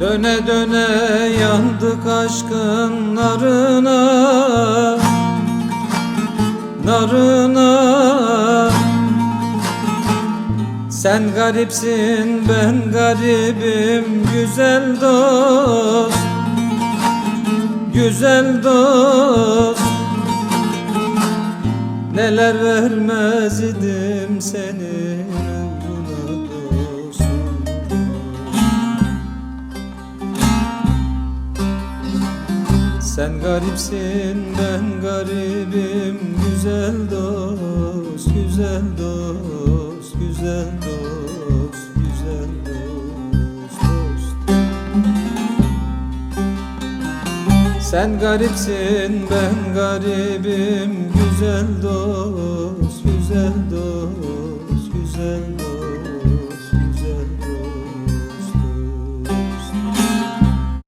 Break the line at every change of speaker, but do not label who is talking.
Döne döne yandık aşkın narına Narına. Sen garipsin ben garibim güzel dost Güzel dost. Neler vermez idim senin Sen garipsin ben garibim. Güzel dost Güzel dost, güzel dost, güzel dost, dost. Sen garipsin ben garibim. Güzel dost